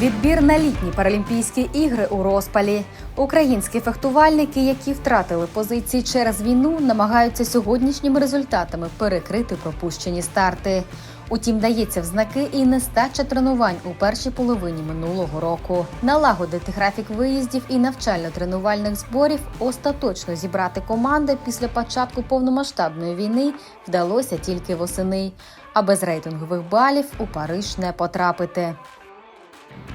Відбір на літні Паралімпійські ігри у розпалі. Українські фехтувальники, які втратили позиції через війну, намагаються сьогоднішніми результатами перекрити пропущені старти. Утім, дається в знаки і нестача тренувань у першій половині минулого року. Налагодити графік виїздів і навчально-тренувальних зборів, остаточно зібрати команди після початку повномасштабної війни вдалося тільки восени. А без рейтингових балів у Париж не потрапити.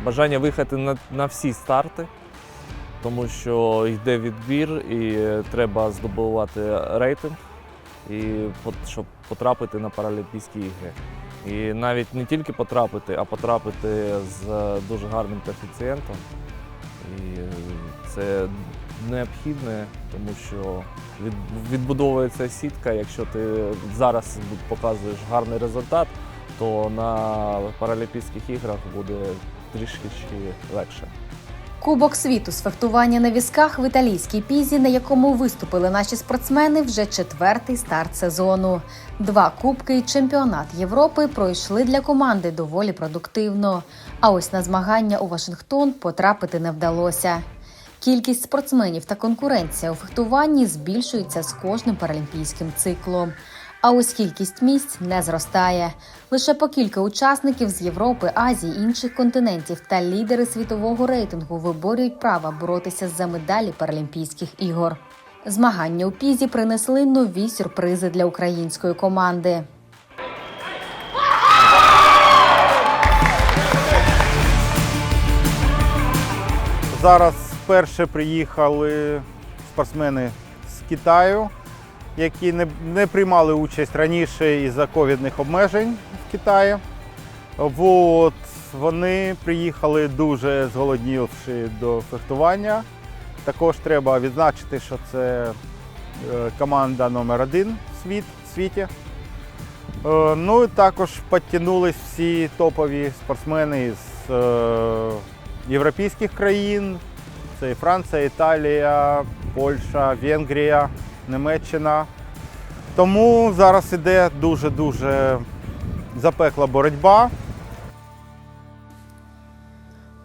Бажання виїхати на, на всі старти, тому що йде відбір і треба здобувати рейтинг, і, щоб потрапити на Паралімпійські ігри. І навіть не тільки потрапити, а потрапити з дуже гарним коефіцієнтом. І це необхідне, тому що відбудовується сітка. Якщо ти зараз показуєш гарний результат, то на Паралімпійських іграх буде трішки легше. Кубок світу з фехтування на візках в італійській пізі, на якому виступили наші спортсмени, вже четвертий старт сезону. Два кубки і чемпіонат Європи пройшли для команди доволі продуктивно. А ось на змагання у Вашингтон потрапити не вдалося. Кількість спортсменів та конкуренція у фехтуванні збільшується з кожним паралімпійським циклом. А ось кількість місць не зростає. Лише по кілька учасників з Європи, Азії, інших континентів та лідери світового рейтингу виборюють право боротися за медалі Паралімпійських ігор. Змагання у пізі принесли нові сюрпризи для української команди. Зараз вперше приїхали спортсмени з Китаю, які не, не приймали участь раніше із-за ковідних обмежень в Китаї. От, вони приїхали дуже зголоднівши до фехтування. Також треба відзначити, що це е, команда номер один світ, в світі. Е, Ну і також підтягнулись всі топові спортсмени з е, європейських країн. Це і Франція, Італія, Польща, Венгрія, Німеччина. Тому зараз іде дуже-дуже запекла боротьба.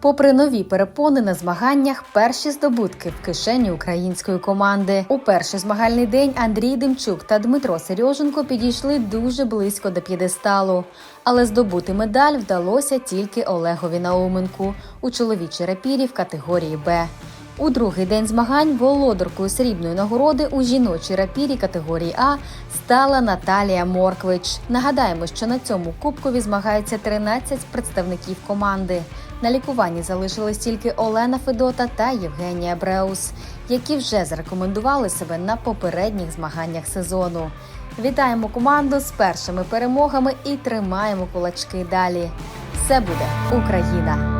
Попри нові перепони на змаганнях, перші здобутки в кишені української команди. У перший змагальний день Андрій Демчук та Дмитро Сереженко підійшли дуже близько до п'єдесталу. Але здобути медаль вдалося тільки Олегові Науменку у чоловічій рапірі в категорії Б. У другий день змагань володаркою срібної нагороди у жіночій рапірі категорії А стала Наталія Морквич. Нагадаємо, що на цьому кубкові змагаються 13 представників команди. На лікуванні залишились тільки Олена Федота та Євгенія Бреус, які вже зарекомендували себе на попередніх змаганнях сезону. Вітаємо команду з першими перемогами і тримаємо кулачки далі. Все буде Україна!